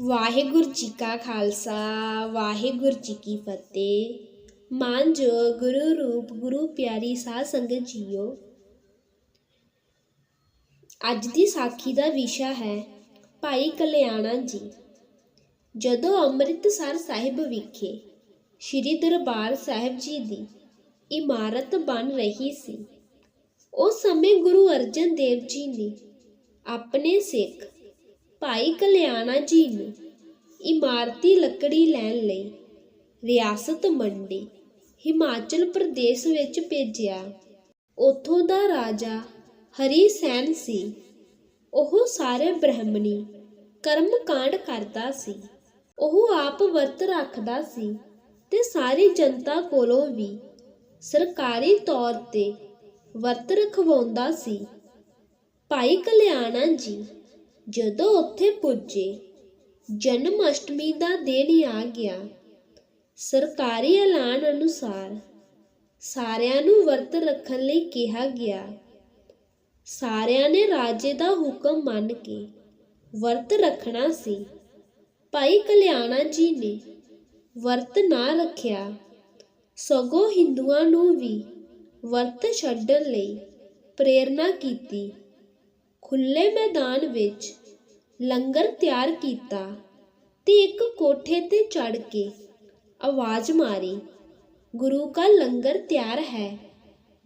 ਵਾਹਿਗੁਰੂ ਜੀ ਕਾ ਖਾਲਸਾ, ਵਾਹਿਗੁਰੂ ਜੀ ਕੀ ਫਤਿਹ। ਮਾਨ ਜੋ ਗੁਰੂ ਰੂਪ, ਗੁਰੂ ਪਿਆਰੀ ਸਾਧ ਸੰਗਤ ਜੀਓ। ਅੱਜ ਦੀ ਸਾਖੀ ਦਾ ਵਿਸ਼ਾ ਹੈ ਭਾਈ ਕਲਿਆਣਾ ਜੀ। ਜਦੋਂ ਅੰਮ੍ਰਿਤਸਰ ਸਾਹਿਬ ਵਿਖੇ ਸ੍ਰੀ ਦਰਬਾਰ ਸਾਹਿਬ ਜੀ ਦੀ ਇਮਾਰਤ ਬਣ ਰਹੀ ਸੀ, ਉਸ ਸਮੇਂ ਗੁਰੂ ਅਰਜਨ ਦੇਵ ਜੀ ਨੇ ਆਪਣੇ ਸਿੱਖ ਭਾਈ ਕਲਿਆਣਾ ਜੀ ਨੂੰ ਇਮਾਰਤੀ ਲੱਕੜੀ ਲੈਣ ਲਈ ਰਿਆਸਤ ਮੰਡੀ, ਹਿਮਾਚਲ ਪ੍ਰਦੇਸ਼ ਵਿੱਚ ਭੇਜਿਆ। ਉੱਥੋਂ ਦਾ ਰਾਜਾ ਹਰੀ ਸੈਨ ਸੀ। ਉਹ ਸਾਰੇ ਬ੍ਰਾਹਮਣੀ ਕਰਮ ਕਾਂਡ ਕਰਦਾ ਸੀ। ਉਹ ਆਪ ਵਰਤ ਰੱਖਦਾ ਸੀ ਤੇ ਸਾਰੀ ਜਨਤਾ ਕੋਲੋਂ ਵੀ ਸਰਕਾਰੀ ਤੌਰ ਤੇ ਵਰਤ ਰਖਵਾਉਂਦਾ ਸੀ। ਭਾਈ ਕਲਿਆਣਾ ਜੀ ਜਦੋਂ ਉੱਥੇ ਪੁੱਜੇ, ਜਨਮ ਅਸ਼ਟਮੀ ਦਾ ਦਿਨ ਆ ਗਿਆ। ਸਰਕਾਰੀ ਐਲਾਨ ਅਨੁਸਾਰ ਸਾਰਿਆਂ ਨੂੰ ਵਰਤ ਰੱਖਣ ਲਈ ਕਿਹਾ ਗਿਆ। ਸਾਰਿਆਂ ਨੇ ਰਾਜੇ ਦਾ ਹੁਕਮ ਮੰਨ ਕੇ ਵਰਤ ਰੱਖਣਾ ਸੀ। ਭਾਈ ਕਲਿਆਣਾ ਜੀ ਨੇ ਵਰਤ ਨਾ ਰੱਖਿਆ। ਸਗੋਂ ਹਿੰਦੂਆਂ ਨੂੰ ਵੀ ਵਰਤ ਛੱਡਣ ਲਈ ਪ੍ਰੇਰਣਾ ਕੀਤੀ। ਖੁੱਲੇ ਮੈਦਾਨ ਵਿੱਚ ਲੰਗਰ ਤਿਆਰ ਕੀਤਾ ਤੇ ਇੱਕ ਕੋਠੇ ਤੇ ਚੜ ਕੇ ਆਵਾਜ਼ ਮਾਰੀ, ਗੁਰੂ ਕਾ ਲੰਗਰ ਤਿਆਰ ਹੈ,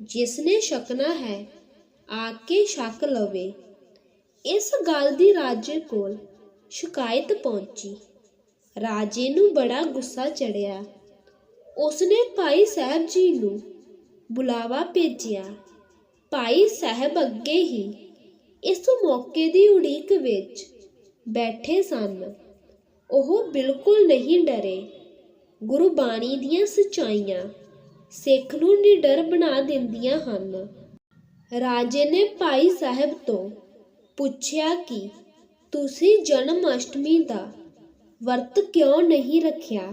ਜਿਸ ਨੇ ਛਕਣਾ ਹੈ, ਆ ਕੇ ਛਕ ਲਵੇ ਇਸ ਗੱਲ ਦੀ ਰਾਜੇ ਕੋਲ ਸ਼ਿਕਾਇਤ ਪਹੁੰਚੀ। ਰਾਜੇ ਨੂੰ ਬੜਾ ਗੁੱਸਾ ਚੜਿਆ ਉਸਨੇ ਭਾਈ ਸਾਹਿਬ ਜੀ ਨੂੰ ਬੁਲਾਵਾ ਭੇਜਿਆ। ਭਾਈ ਸਾਹਿਬ ਅੱਗੇ ਹੀ ਇਸ ਮੌਕੇ ਦੀ ਉਡੀਕ ਵਿੱਚ ਬੈਠੇ ਸਨ। ਉਹ ਬਿਲਕੁਲ ਨਹੀਂ ਡਰੇ। ਗੁਰਬਾਣੀ ਦੀਆਂ ਸਚਾਈਆਂ ਸਿੱਖ ਨੂੰ ਨਿਡਰ ਬਣਾ ਦਿੰਦੀਆਂ ਹਨ। ਰਾਜੇ ਨੇ ਭਾਈ ਸਾਹਿਬ ਤੋਂ ਪੁੱਛਿਆ ਕਿ, ਤੁਸੀਂ ਜਨਮ ਅਸ਼ਟਮੀ ਦਾ ਵਰਤ ਕਿਉਂ ਨਹੀਂ ਰੱਖਿਆ?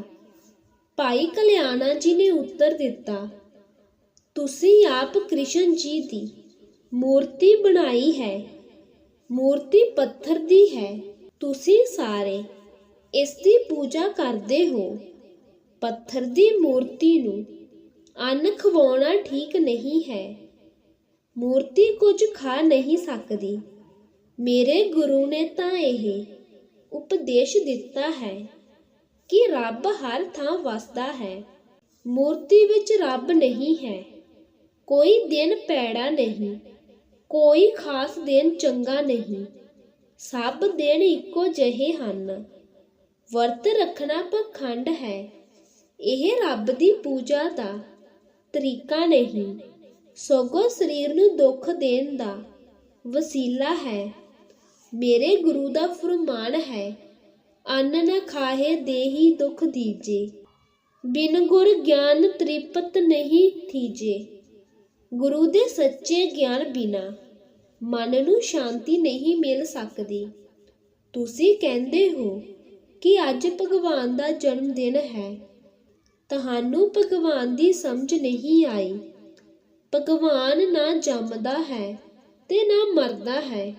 ਭਾਈ ਕਲਿਆਣਾ ਜੀ ਨੇ ਉੱਤਰ ਦਿੱਤਾ, ਤੁਸੀਂ ਆਪ ਕ੍ਰਿਸ਼ਨ ਜੀ ਦੀ ਮੂਰਤੀ ਬਣਾਈ ਹੈ। ਮੂਰਤੀ ਪੱਥਰ ਦੀ ਹੈ। ਤੁਸੀਂ ਸਾਰੇ ਇਸ ਦੀ ਪੂਜਾ ਕਰਦੇ ਹੋ। ਪੱਥਰ ਦੀ ਮੂਰਤੀ ਨੂੰ ਅੰਨ ਖਵਾਉਣਾ ਠੀਕ ਨਹੀਂ ਹੈ। ਮੂਰਤੀ ਕੁਝ ਖਾ ਨਹੀਂ ਸਕਦੀ। ਮੇਰੇ ਗੁਰੂ ਨੇ ਤਾਂ ਇਹ ਉਪਦੇਸ਼ ਦਿੱਤਾ ਹੈ ਕਿ ਰੱਬ ਹਰ ਥਾਂ ਵਸਦਾ ਹੈ। ਮੂਰਤੀ ਵਿੱਚ ਰੱਬ ਨਹੀਂ ਹੈ। ਕੋਈ ਦਿਨ ਪੈੜਾ ਨਹੀਂ। ਕੋਈ ਖਾਸ ਦਿਨ ਚੰਗਾ ਨਹੀਂ। ਸਭ ਦਿਨ ਇੱਕੋ ਜਿਹੇ ਹਨ। ਵਰਤ ਰੱਖਣਾ ਪਖੰਡ ਹੈ। ਇਹ ਰੱਬ ਦੀ ਪੂਜਾ ਦਾ ਤਰੀਕਾ ਨਹੀਂ। ਸਗੋਂ ਸਰੀਰ ਨੂੰ ਦੁੱਖ ਦੇਣ ਦਾ ਵਸੀਲਾ ਹੈ। ਮੇਰੇ ਗੁਰੂ ਦਾ ਫਰਮਾਨ ਹੈ, ਅੰਨ ਨ ਖਾਹੇ ਦੇਹੀ ਦੁਖ ਦੀਜੇ। ਬਿਨ ਗੁਰ ਗਿਆਨ ਤ੍ਰਿਪਤ ਨਹੀਂ ਥੀਜੇ। ਗੁਰੂ ਦੇ ਸੱਚੇ ਗਿਆਨ ਬਿਨਾ ਮਨ ਨੂੰ ਸ਼ਾਂਤੀ ਨਹੀਂ ਮਿਲ ਸਕਦੀ। ਤੁਸੀਂ ਕਹਿੰਦੇ ਹੋ ਕਿ ਅੱਜ ਭਗਵਾਨ ਦਾ ਜਨਮ ਦਿਨ ਹੈ। ਤੁਹਾਨੂੰ ਭਗਵਾਨ ਦੀ ਸਮਝ ਨਹੀਂ ਆਈ। ਭਗਵਾਨ ਨਾ ਜੰਮਦਾ ਹੈ ਤੇ ਨਾ ਮਰਦਾ ਹੈ।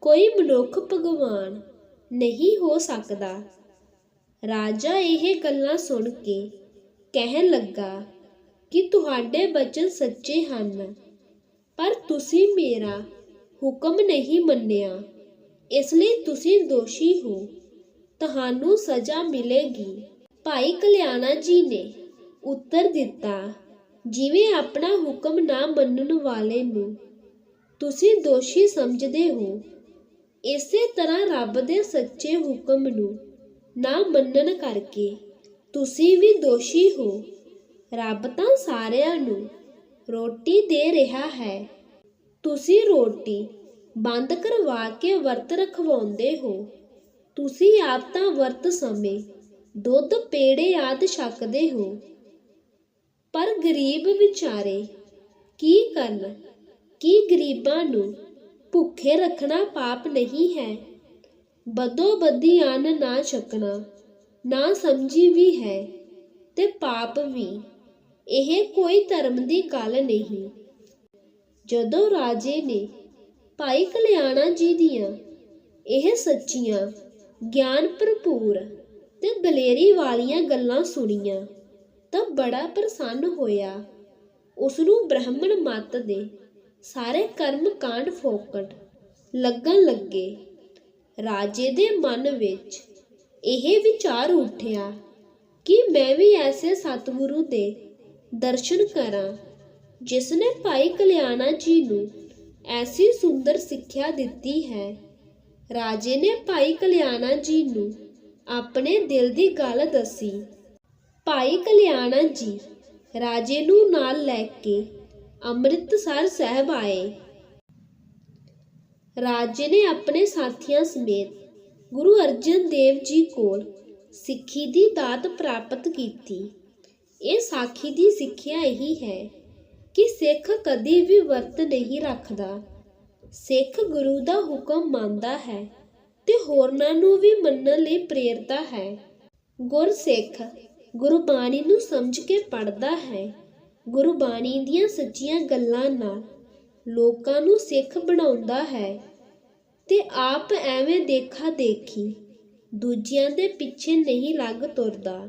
ਕੋਈ ਮਨੁੱਖ ਭਗਵਾਨ ਨਹੀਂ ਹੋ ਸਕਦਾ। ਰਾਜਾ ਇਹ ਗੱਲਾਂ ਸੁਣ ਕੇ ਕਹਿਣ ਲੱਗਾ ਕਿ ਤੁਹਾਡੇ ਬਚਨ ਸੱਚੇ ਹਨ। ਪਰ ਤੁਸੀਂ ਮੇਰਾ ਹੁਕਮ ਨਹੀਂ ਮੰਨਿਆ। ਇਸ ਲਈ ਤੁਸੀਂ ਦੋਸ਼ੀ ਹੋ। ਤੁਹਾਨੂੰ ਸਜ਼ਾ ਮਿਲੇਗੀ। ਭਾਈ ਕਲਿਆਣਾ ਜੀ ਨੇ ਉੱਤਰ ਦਿੱਤਾ, ਜਿਵੇਂ ਆਪਣਾ ਹੁਕਮ ਨਾ ਮੰਨਣ ਵਾਲੇ ਨੂੰ ਤੁਸੀਂ ਦੋਸ਼ੀ ਸਮਝਦੇ ਹੋ, ਇਸੇ ਤਰ੍ਹਾਂ ਰੱਬ ਦੇ ਸੱਚੇ ਹੁਕਮ ਨੂੰ ਨਾ ਮੰਨਣ ਕਰਕੇ ਤੁਸੀਂ ਵੀ ਦੋਸ਼ੀ ਹੋ। ਰੱਬ ਤਾਂ ਸਾਰਿਆਂ ਨੂੰ ਰੋਟੀ ਦੇ ਰਿਹਾ ਹੈ। ਤੁਸੀਂ ਰੋਟੀ ਬੰਦ ਕਰਵਾ ਕੇ ਵਰਤ ਰਖਵਾਉਂਦੇ ਹੋ। ਤੁਸੀਂ ਆਪ ਤਾਂ ਵਰਤ ਸਮੇਂ ਦੁੱਧ, ਪੇੜੇ ਆਦ ਛਕਦੇ ਹੋ। ਪਰ ਗਰੀਬ ਵਿਚਾਰੇ ਕੀ ਕਰਨ? ਕੀ ਗਰੀਬਾਂ ਨੂੰ ਭੁੱਖੇ ਰੱਖਣਾ ਪਾਪ ਨਹੀਂ ਹੈ? ਬਦੋ ਬੱਦੀ ਅੰਨ ਨਾ ਛਕਣਾ, ਨਾ ਸਮਝੀ ਵੀ ਹੈ ਤੇ ਪਾਪ ਵੀ। ਇਹ ਕੋਈ ਧਰਮ ਦੀ ਗੱਲ ਨਹੀਂ। ਜਦੋਂ ਰਾਜੇ ਨੇ ਭਾਈ ਕਲਿਆਣਾ ਜੀ ਦੀਆਂ ਇਹ ਸੱਚੀਆਂ, ਗਿਆਨ ਭਰਪੂਰ ਤੇ ਦਲੇਰੀ ਵਾਲੀਆਂ ਗੱਲਾਂ ਸੁਣੀਆਂ ਤਾਂ ਬੜਾ ਪ੍ਰਸੰਨ ਹੋਇਆ। ਉਸ ਨੂੰ ਬ੍ਰਾਹਮਣ ਮਤ ਦੇ ਸਾਰੇ ਕਰਮ ਕਾਂਡ ਫੋਕਟ ਲੱਗਣ ਲੱਗੇ। ਰਾਜੇ ਦੇ ਮਨ ਵਿੱਚ ਇਹ ਵਿਚਾਰ ਉੱਠਿਆ ਕਿ ਮੈਂ ਵੀ ਐਸੇ ਸਤਿਗੁਰੂ ਦੇ ਦਰਸ਼ਨ ਕਰਾਂ। ਜਿਸ ਨੇ ਭਾਈ ਕਲਿਆਣਾ ਜੀ ਨੂੰ ਐਸੀ ਸੁੰਦਰ ਸਿੱਖਿਆ ਦਿੱਤੀ ਹੈ, ਰਾਜੇ ਨੇ ਭਾਈ ਕਲਿਆਣਾ ਜੀ ਨੂੰ ਆਪਣੇ ਦਿਲ ਦੀ ਗੱਲ ਦੱਸੀ। ਭਾਈ ਕਲਿਆਣਾ ਜੀ ਰਾਜੇ ਨੂੰ ਨਾਲ ਲੈ ਕੇ ਅੰਮ੍ਰਿਤਸਰ ਸਾਹਿਬ ਆਏ। ਰਾਜੇ ਨੇ ਆਪਣੇ ਸਾਥੀਆਂ ਸਮੇਤ ਗੁਰੂ ਅਰਜਨ ਦੇਵ ਜੀ ਕੋਲ ਸਿੱਖੀ ਦੀ ਦਾਤ ਪ੍ਰਾਪਤ ਕੀਤੀ। ਇਹ ਸਾਖੀ ਦੀ ਸਿੱਖਿਆ ਇਹੀ ਹੈ ਕਿ ਸਿੱਖ ਕਦੇ ਵੀ ਵਰਤ ਨਹੀਂ ਰੱਖਦਾ। ਸਿੱਖ ਗੁਰੂ ਦਾ ਹੁਕਮ ਮੰਨਦਾ ਹੈ ਤੇ ਹੋਰਨਾਂ ਨੂੰ ਵੀ ਮੰਨਣ ਲਈ ਪ੍ਰੇਰਦਾ ਹੈ। ਗੁਰਸਿੱਖ ਗੁਰਬਾਣੀ ਨੂੰ ਸਮਝ ਕੇ ਪੜ੍ਹਦਾ ਹੈ। ਗੁਰਬਾਣੀ ਦੀਆਂ ਸੱਚੀਆਂ ਗੱਲਾਂ ਨਾਲ ਲੋਕਾਂ ਨੂੰ ਸਿੱਖ ਬਣਾਉਂਦਾ ਹੈ ਤੇ ਆਪ ਐਵੇਂ ਦੇਖਾ ਦੇਖੀ ਦੂਜਿਆਂ ਦੇ ਪਿੱਛੇ ਨਹੀਂ ਲੱਗ ਤੁਰਦਾ।